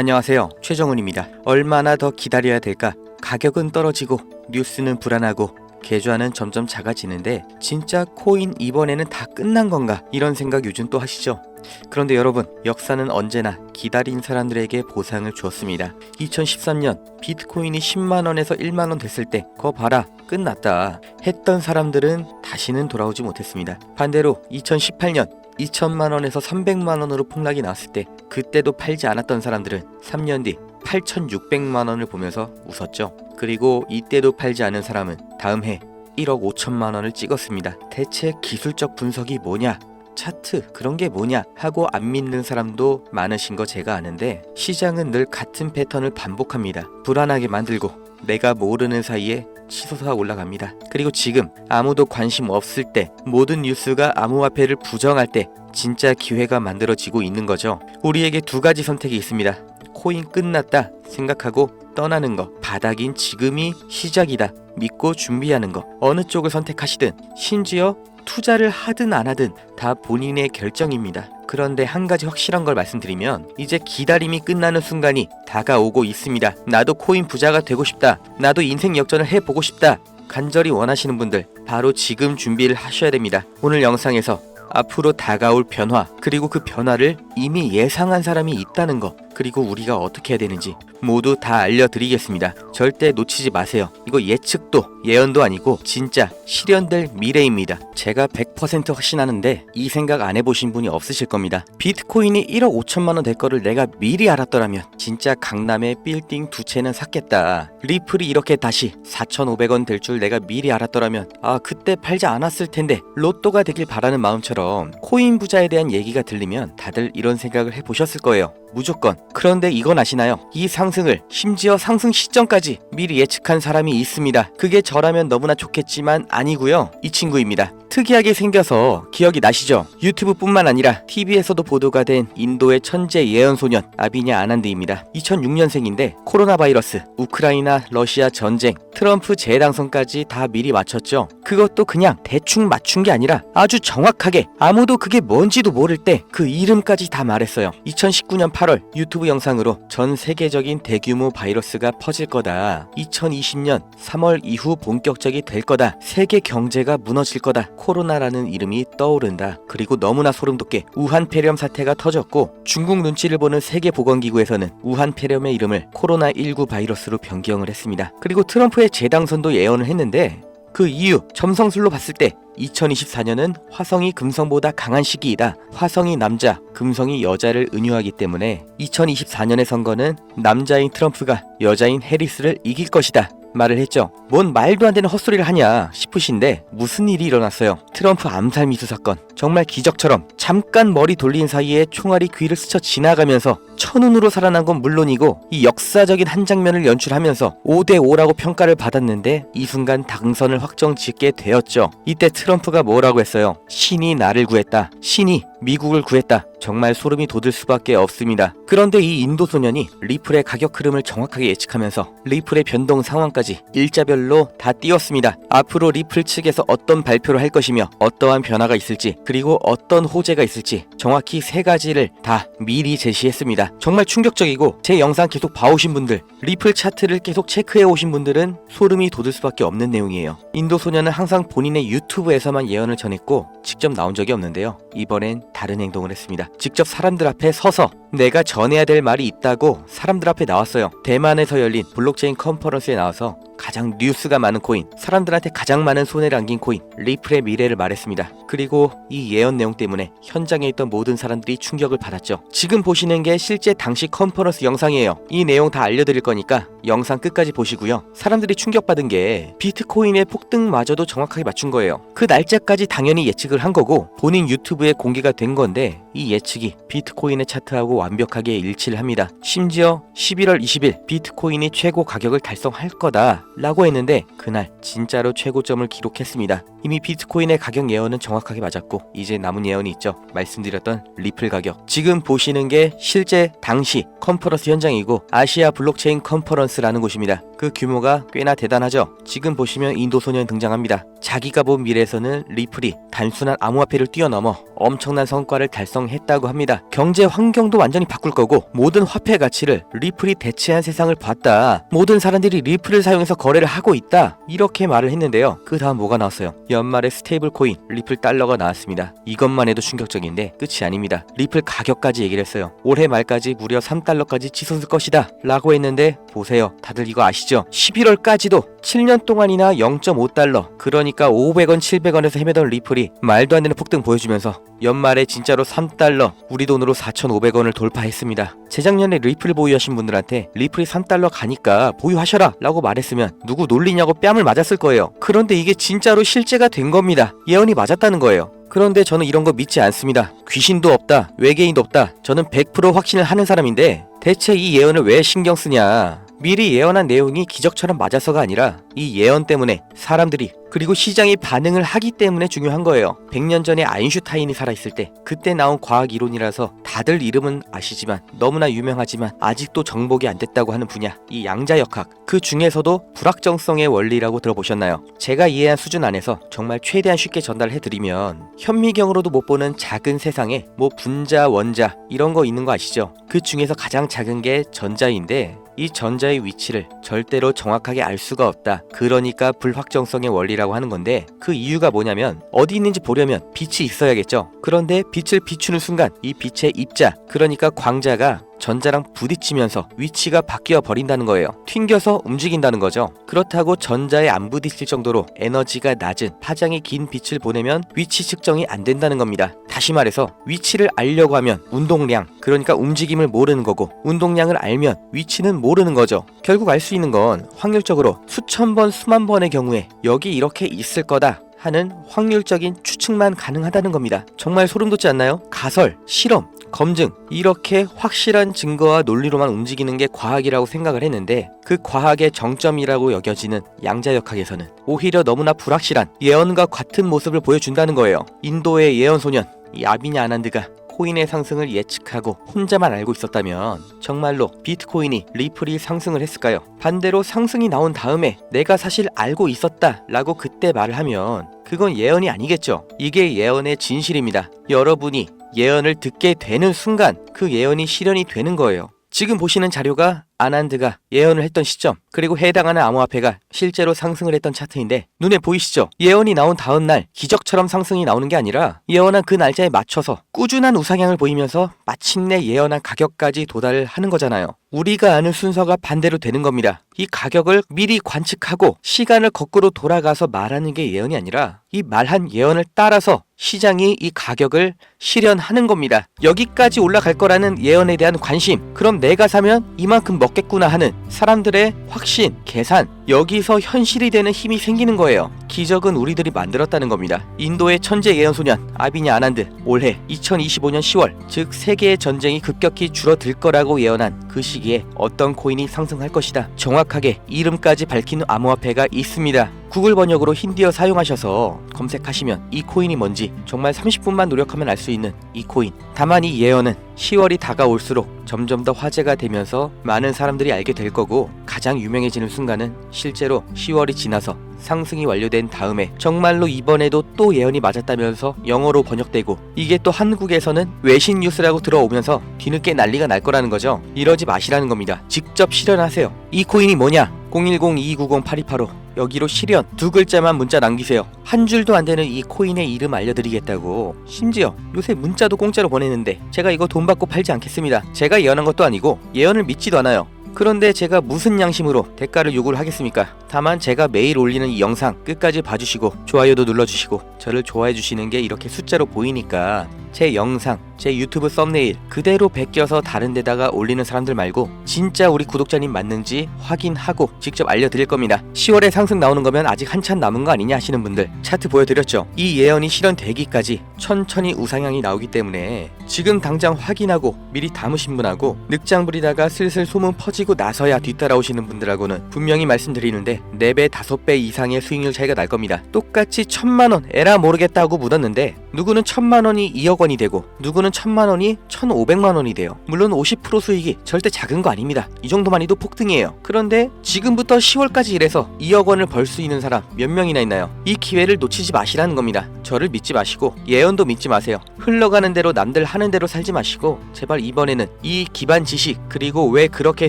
안녕하세요. 최정훈입니다. 얼마나 더 기다려야 될까? 가격은 떨어지고 뉴스는 불안하고 계좌는 점점 작아지는데 진짜 코인 이번에는 다 끝난 건가? 이런 생각 요즘 또 하시죠? 그런데 여러분, 역사는 언제나 기다린 사람들에게 보상을 주었습니다. 2013년 비트코인이 10만 원에서 1만 원 됐을 때, 거 봐라, 끝났다. 했던 사람들은 다시는 돌아오지 못했습니다. 반대로 2018년 2천만 원에서 300만 원으로 폭락이 나왔을 때, 그때도 팔지 않았던 사람들은 3년 뒤 8,600만 원을 보면서 웃었죠. 그리고 이때도 팔지 않은 사람은 다음 해 1억 5천만 원을 찍었습니다. 대체 기술적 분석이 뭐냐? 차트 그런 게 뭐냐 하고 안 믿는 사람도 많으신 거 제가 아는데 시장은 늘 같은 패턴을 반복합니다. 불안하게 만들고 내가 모르는 사이에 치솟아 올라갑니다. 그리고 지금 아무도 관심 없을 때 모든 뉴스가 암호화폐를 부정할 때 진짜 기회가 만들어지고 있는 거죠. 우리에게 두 가지 선택이 있습니다. 코인 끝났다 생각하고 떠나는 거. 바닥인 지금이 시작이다. 믿고 준비하는 거. 어느 쪽을 선택하시든 심지어 투자를 하든 안 하든 다 본인의 결정입니다. 그런데 한 가지 확실한 걸 말씀드리면 이제 기다림이 끝나는 순간이 다가오고 있습니다. 나도 코인 부자가 되고 싶다. 나도 인생 역전을 해보고 싶다. 간절히 원하시는 분들 바로 지금 준비를 하셔야 됩니다. 오늘 영상에서 앞으로 다가올 변화 그리고 그 변화를 이미 예상한 사람이 있다는 거 그리고 우리가 어떻게 해야 되는지 모두 다 알려드리겠습니다. 절대 놓치지 마세요. 이거 예측도 예언도 아니고 진짜 실현될 미래입니다. 제가 100% 확신하는데 이 생각 안 해보신 분이 없으실 겁니다. 비트코인이 1억 5천만 원 될 거를 내가 미리 알았더라면 진짜 강남에 빌딩 두 채는 샀겠다. 리플이 이렇게 다시 4,500원 될 줄 내가 미리 알았더라면 아 그때 팔지 않았을 텐데 로또가 되길 바라는 마음처럼 코인 부자에 대한 얘기가 들리면 다들 이런 생각을 해보셨을 거예요. 무조건. 그런데 이건 아시나요? 이 상승을 심지어 상승 시점까지 미리 예측한 사람이 있습니다. 그게 저라면 너무나 좋겠지만 아니고요. 이 친구입니다. 특이하게 생겨서 기억이 나시죠? 유튜브뿐만 아니라 TV에서도 보도가 된 인도의 천재 예언 소년 아비냐 아난드입니다. 2006년생인데 코로나 바이러스, 우크라이나 러시아 전쟁, 트럼프 재당선까지 다 미리 맞췄죠. 그것도 그냥 대충 맞춘 게 아니라 아주 정확하게 아무도 그게 뭔지도 모를 때 그 이름까지 다 말했어요. 2019년 8월 유튜브 영상으로 전 세계적인 대규모 바이러스가 퍼질 거다. 2020년 3월 이후 본격적이 될 거다. 세계 경제가 무너질 거다. 코로나라는 이름이 떠오른다. 그리고 너무나 소름 돋게 우한 폐렴 사태가 터졌고 중국 눈치를 보는 세계 보건기구에서는 우한 폐렴의 이름을 코로나19 바이러스로 변경을 했습니다. 그리고 트럼프의 재당선도 예언을 했는데 그 이유 점성술로 봤을 때 2024년은 화성이 금성보다 강한 시기이다. 화성이 남자, 금성이 여자를 은유하기 때문에 2024년의 선거는 남자인 트럼프가 여자인 해리스를 이길 것이다. 말을 했죠. 뭔 말도 안 되는 헛소리를 하냐 싶으신데 무슨 일이 일어났어요. 트럼프 암살 미수 사건. 정말 기적처럼 잠깐 머리 돌린 사이에 총알이 귀를 스쳐 지나가면서 천운으로 살아난 건 물론이고 이 역사적인 한 장면을 연출하면서 5대5라고 평가를 받았는데 이 순간 당선을 확정 짓게 되었죠. 이때 트럼프가 뭐라고 했어요? 신이 나를 구했다. 신이 미국을 구했다. 정말 소름이 돋을 수밖에 없습니다. 그런데 이 인도 소년이 리플의 가격 흐름을 정확하게 예측하면서 리플의 변동 상황까지 일자별로 다 띄웠습니다. 앞으로 리플 측에서 어떤 발표를 할 것이며 어떠한 변화가 있을지 그리고 어떤 호재가 있을지 정확히 세 가지를 다 미리 제시했습니다. 정말 충격적이고 제 영상 계속 봐오신 분들 리플 차트를 계속 체크해 오신 분들은 소름이 돋을 수밖에 없는 내용이에요. 인도 소년은 항상 본인의 유튜브에서만 예언을 전했고 직접 나온 적이 없는데요. 이번엔 다른 행동을 했습니다. 직접 사람들 앞에 서서 내가 전해야 될 말이 있다고 사람들 앞에 나왔어요. 대만에서 열린 블록체인 컨퍼런스에 나와서 가장 뉴스가 많은 코인, 사람들한테 가장 많은 손해를 안긴 코인, 리플의 미래를 말했습니다. 그리고 이 예언 내용 때문에 현장에 있던 모든 사람들이 충격을 받았죠. 지금 보시는 게 실제 당시 컨퍼런스 영상이에요. 이 내용 다 알려드릴 거니까 영상 끝까지 보시고요. 사람들이 충격받은 게 비트코인의 폭등마저도 정확하게 맞춘 거예요. 그 날짜까지 당연히 예측을 한 거고 본인 유튜브에 공개가 된 건데 이 예측이 비트코인의 차트하고 완벽하게 일치를 합니다. 심지어 11월 20일 비트코인이 최고 가격을 달성할 거다 라고 했는데 그날 진짜로 최고점을 기록했습니다. 이미 비트코인의 가격 예언은 정확하게 맞았고 이제 남은 예언이 있죠. 말씀드렸던 리플 가격. 지금 보시는 게 실제 당시 컨퍼런스 현장이고 아시아 블록체인 컨퍼런스라는 곳입니다. 그 규모가 꽤나 대단하죠. 지금 보시면 인도 소년 등장합니다. 자기가 본 미래에서는 리플이 단순한 암호화폐를 뛰어넘어 엄청난 성과를 달성했다고 합니다. 경제 환경도 완전히 바꿀 거고 모든 화폐 가치를 리플이 대체한 세상을 봤다. 모든 사람들이 리플을 사용해서 거래를 하고 있다. 이렇게 말을 했는데요. 그 다음 뭐가 나왔어요? 연말에 스테이블 코인 리플 달러가 나왔습니다. 이것만 해도 충격적인데 끝이 아닙니다. 리플 가격까지 얘기를 했어요. 올해 말까지 무려 3달러까지 치솟을 것이다. 라고 했는데 보세요. 다들 이거 아시죠? 11월까지도 7년 동안이나 0.5달러 그러니까 500원 700원에서 헤매던 리플이 말도 안 되는 폭등 보여주면서 연말에 진짜로 3달러 우리 돈으로 4,500원을 돌파했습니다. 재작년에 리플 보유하신 분들한테 리플이 3달러 가니까 보유하셔라 라고 말했으면 누구 놀리냐고 뺨을 맞았을 거예요. 그런데 이게 진짜로 실제가 된 겁니다. 예언이 맞았다는 거예요. 그런데 저는 이런 거 믿지 않습니다. 귀신도 없다, 외계인도 없다. 저는 100% 확신을 하는 사람인데 대체 이 예언을 왜 신경 쓰냐? 미리 예언한 내용이 기적처럼 맞아서가 아니라 이 예언 때문에 사람들이 그리고 시장이 반응을 하기 때문에 중요한 거예요. 100년 전에 아인슈타인이 살아있을 때 그때 나온 과학 이론이라서 다들 이름은 아시지만 너무나 유명하지만 아직도 정복이 안 됐다고 하는 분야 이 양자역학 그 중에서도 불확정성의 원리라고 들어보셨나요? 제가 이해한 수준 안에서 정말 최대한 쉽게 전달해드리면 현미경으로도 못 보는 작은 세상에 뭐 분자 원자 이런 거 있는 거 아시죠? 그 중에서 가장 작은 게 전자인데 이 전자의 위치를 절대로 정확하게 알 수가 없다. 그러니까 불확정성의 원리라고 하는 건데 그 이유가 뭐냐면 어디 있는지 보려면 빛이 있어야겠죠. 그런데 빛을 비추는 순간 이 빛의 입자 그러니까 광자가 전자랑 부딪히면서 위치가 바뀌어 버린다는 거예요. 튕겨서 움직인다는 거죠. 그렇다고 전자에 안 부딪힐 정도로 에너지가 낮은 파장이 긴 빛을 보내면 위치 측정이 안 된다는 겁니다. 다시 말해서 위치를 알려고 하면 운동량, 그러니까 움직임을 모르는 거고 운동량을 알면 위치는 모르는 거죠. 결국 알 수 있는 건 확률적으로 수천 번, 수만 번의 경우에 여기 이렇게 있을 거다. 하는 확률적인 추측만 가능하다는 겁니다. 정말 소름 돋지 않나요? 가설, 실험, 검증 이렇게 확실한 증거와 논리로만 움직이는 게 과학이라고 생각을 했는데 그 과학의 정점이라고 여겨지는 양자역학에서는 오히려 너무나 불확실한 예언과 같은 모습을 보여준다는 거예요. 인도의 예언 소년 이 아비냐 아난드가 코인의 상승을 예측하고 혼자만 알고 있었다면 정말로 비트코인이 리플이 상승을 했을까요? 반대로 상승이 나온 다음에 내가 사실 알고 있었다 라고 그때 말을 하면 그건 예언이 아니겠죠. 이게 예언의 진실입니다. 여러분이 예언을 듣게 되는 순간 그 예언이 실현이 되는 거예요. 지금 보시는 자료가 아난드가 예언을 했던 시점 그리고 해당하는 암호화폐가 실제로 상승을 했던 차트인데 눈에 보이시죠? 예언이 나온 다음 날 기적처럼 상승이 나오는 게 아니라 예언한 그 날짜에 맞춰서 꾸준한 우상향을 보이면서 마침내 예언한 가격까지 도달을 하는 거잖아요. 우리가 아는 순서가 반대로 되는 겁니다. 이 가격을 미리 관측하고 시간을 거꾸로 돌아가서 말하는 게 예언이 아니라 이 말한 예언을 따라서 시장이 이 가격을 실현하는 겁니다. 여기까지 올라갈 거라는 예언에 대한 관심. 그럼 내가 사면 이만큼 먹겠구나 하는 사람들의 확신, 계산. 여기서 현실이 되는 힘이 생기는 거예요. 기적은 우리들이 만들었다는 겁니다. 인도의 천재 예언 소년 아비냐 아난드 올해 2025년 10월 즉 세계의 전쟁이 급격히 줄어들 거라고 예언한 그 시기에 어떤 코인이 상승할 것이다. 정확하게 이름까지 밝힌 암호화폐가 있습니다. 구글 번역으로 힌디어 사용하셔서 검색하시면 이 코인이 뭔지 정말 30분만 노력하면 알 수 있는 이 코인. 다만 이 예언은 10월이 다가올수록 점점 더 화제가 되면서 많은 사람들이 알게 될 거고 가장 유명해지는 순간은 실제로 10월이 지나서 상승이 완료된 다음에 정말로 이번에도 또 예언이 맞았다면서 영어로 번역되고 이게 또 한국에서는 외신 뉴스라고 들어오면서 뒤늦게 난리가 날 거라는 거죠. 이러지 마시라는 겁니다. 직접 실현하세요. 이 코인이 뭐냐? 010-2290-8285 여기로 실현 두 글자만 문자 남기세요. 한 줄도 안 되는 이 코인의 이름 알려드리겠다고. 심지어 요새 문자도 공짜로 보내는데 제가 이거 돈 받고 팔지 않겠습니다. 제가 예언한 것도 아니고 예언을 믿지도 않아요. 그런데 제가 무슨 양심으로 대가를 요구를 하겠습니까? 다만 제가 매일 올리는 이 영상 끝까지 봐주시고 좋아요도 눌러주시고 저를 좋아해 주시는 게 이렇게 숫자로 보이니까 제 영상, 제 유튜브 썸네일 그대로 베껴서 다른 데다가 올리는 사람들 말고 진짜 우리 구독자님 맞는지 확인하고 직접 알려드릴 겁니다. 10월에 상승 나오는 거면 아직 한참 남은 거 아니냐 하시는 분들 차트 보여드렸죠? 이 예언이 실현되기까지 천천히 우상향이 나오기 때문에 지금 당장 확인하고 미리 담으신 분하고 늑장 부리다가 슬슬 소문 퍼지 떨어지고 나서야 뒤따라오시는 분들하고는 분명히 말씀드리는데 4배, 5배 이상의 수익률 차이가 날 겁니다. 똑같이 천만 원 에라 모르겠다고 묻었는데 누구는 천만 원이 2억 원이 되고 누구는 천만 원이 1,500만 원이 돼요. 물론 50% 수익이 절대 작은 거 아닙니다. 이 정도만 해도 폭등이에요. 그런데 지금부터 10월까지 일해서 2억 원을 벌 수 있는 사람 몇 명이나 있나요? 이 기회를 놓치지 마시라는 겁니다. 저를 믿지 마시고 예언도 믿지 마세요. 흘러가는 대로 남들 하는 대로 살지 마시고 제발 이번에는 이 기반 지식 그리고 왜 그렇게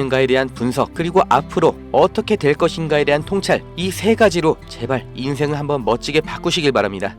되는가에 대한 분석 그리고 앞으로 어떻게 될 것인가에 대한 통찰 이 세 가지로 제발 인생을 한번 멋지게 바꾸시길 바랍니다.